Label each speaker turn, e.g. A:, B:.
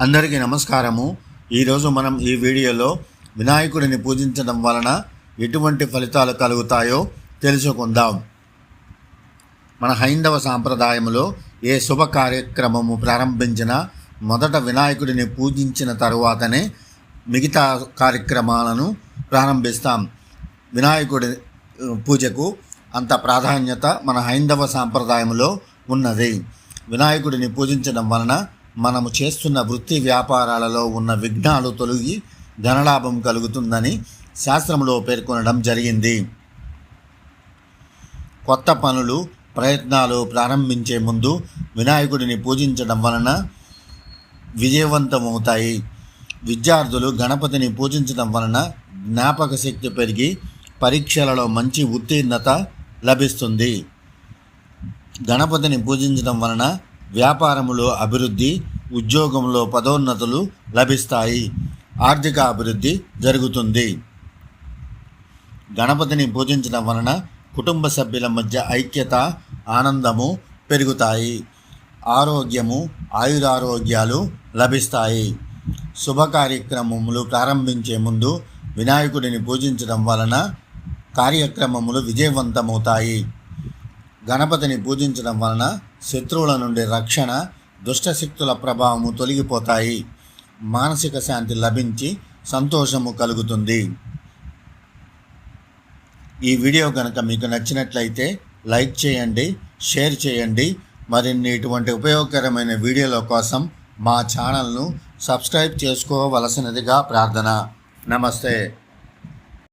A: అందరికీ నమస్కారము. ఈరోజు మనం ఈ వీడియోలో వినాయకుడిని పూజించడం వలన ఎటువంటి ఫలితాలు కలుగుతాయో తెలుసుకుందాం. మన హైందవ సాంప్రదాయంలో ఏ శుభ కార్యక్రమము ప్రారంభించినా మొదట వినాయకుడిని పూజించిన తరువాతనే మిగతా కార్యక్రమాలను ప్రారంభిస్తాం. వినాయకుడి పూజకు అంత ప్రాధాన్యత మన హైందవ సాంప్రదాయంలో ఉన్నది. వినాయకుడిని పూజించడం వలన మనము చేస్తున్న వృత్తి వ్యాపారాలలో ఉన్న విఘ్నాలు తొలగి ధనలాభం కలుగుతుందని శాస్త్రంలో పేర్కొనడం జరిగింది. కొత్త పనులు ప్రయత్నాలు ప్రారంభించే ముందు వినాయకుడిని పూజించడం వలన విజయవంతమవుతాయి. విద్యార్థులు గణపతిని పూజించడం వలన జ్ఞాపక శక్తి పెరిగి పరీక్షలలో మంచి ఉత్తీర్ణత లభిస్తుంది. గణపతిని పూజించడం వలన వ్యాపారములో అభివృద్ధి ఉద్యోగంలో పదోన్నతులు లభిస్తాయి. ఆర్థిక అభివృద్ధి జరుగుతుంది. గణపతిని పూజించడం వలన కుటుంబ సభ్యుల మధ్య ఐక్యత ఆనందము పెరుగుతాయి. ఆరోగ్యము ఆయురారోగ్యాలు లభిస్తాయి. శుభ కార్యక్రమములు ప్రారంభించే ముందు వినాయకుడిని పూజించడం వలన కార్యక్రమములు విజయవంతమవుతాయి. గణపతిని పూజించడం వలన శత్రువుల నుండి రక్షణ దుష్టశక్తుల ప్రభావము తొలగిపోతాయి. మానసిక శాంతి లభించి సంతోషము కలుగుతుంది. ఈ వీడియో కనుక మీకు నచ్చినట్లయితే లైక్ చేయండి షేర్ చేయండి. మరిన్ని ఇటువంటి ఉపయోగకరమైన వీడియోల కోసం మా ఛానల్ను సబ్స్క్రైబ్ చేసుకోవలసినదిగా ప్రార్థన. నమస్తే.